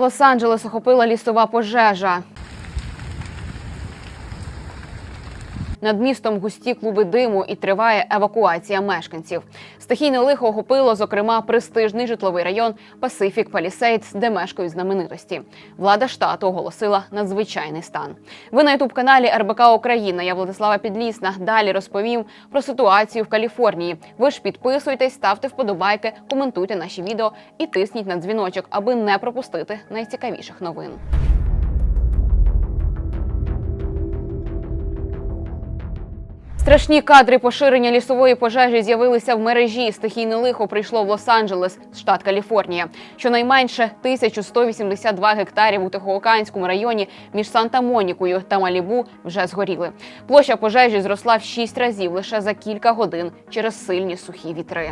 Лос-Анджелес охопила лісова пожежа. Над містом густі клуби диму і триває евакуація мешканців. Стихійне лихо охопило, зокрема, престижний житловий район Пасифік Палісейдс, де мешкають знаменитості. Влада штату оголосила надзвичайний стан. Ви на ютуб каналі РБК Україна. Я Владислава Підлісна. Далі розповім про ситуацію в Каліфорнії. Ви ж підписуйтесь, ставте вподобайки, коментуйте наші відео і тисніть на дзвіночок, аби не пропустити найцікавіших новин. Страшні кадри поширення лісової пожежі з'явилися в мережі. Стихійне лихо прийшло в Лос-Анджелес, штат Каліфорнія. Щонайменше 1182 гектарів у Тихоокеанському районі між Санта-Монікою та Малібу вже згоріли. Площа пожежі зросла в 6 разів лише за кілька годин через сильні сухі вітри.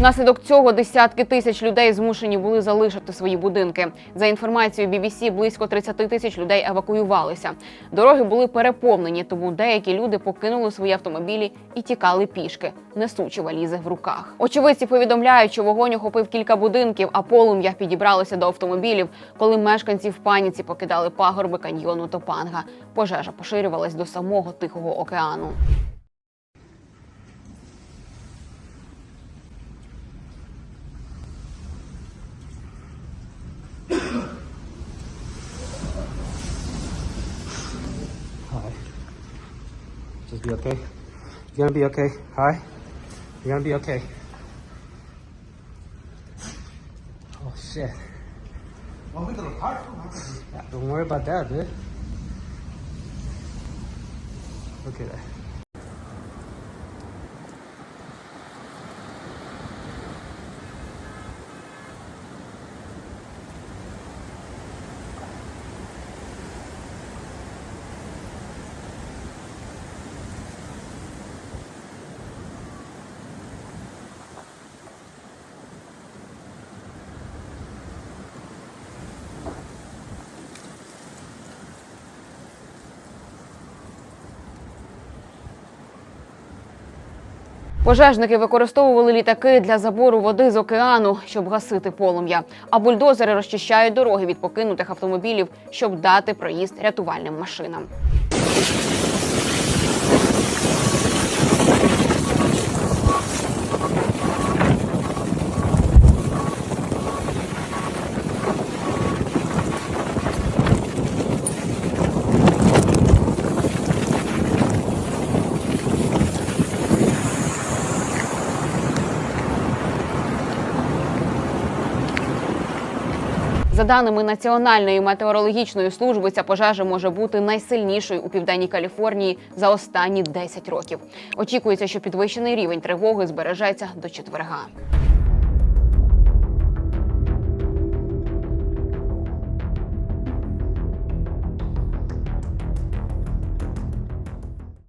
Внаслідок цього десятки тисяч людей змушені були залишити свої будинки. За інформацією BBC, близько 30 тисяч людей евакуювалися. Дороги були переповнені, тому деякі люди покинули свої автомобілі і тікали пішки, несучи валізи в руках. Очевидці повідомляють, що вогонь охопив кілька будинків, а полум'я підібралося до автомобілів, коли мешканці в паніці покидали пагорби каньйону Топанга. Пожежа поширювалась до самого Тихого океану. Just be okay. You're gonna be okay. Hi. You're gonna be okay. Oh shit. Yeah, don't worry about that, dude. Look at that. Пожежники використовували літаки для забору води з океану, щоб гасити полум'я. А бульдозери розчищають дороги від покинутих автомобілів, щоб дати проїзд рятувальним машинам. За даними Національної метеорологічної служби, ця пожежа може бути найсильнішою у південній Каліфорнії за останні 10 років. Очікується, що підвищений рівень тривоги збережеться до четверга.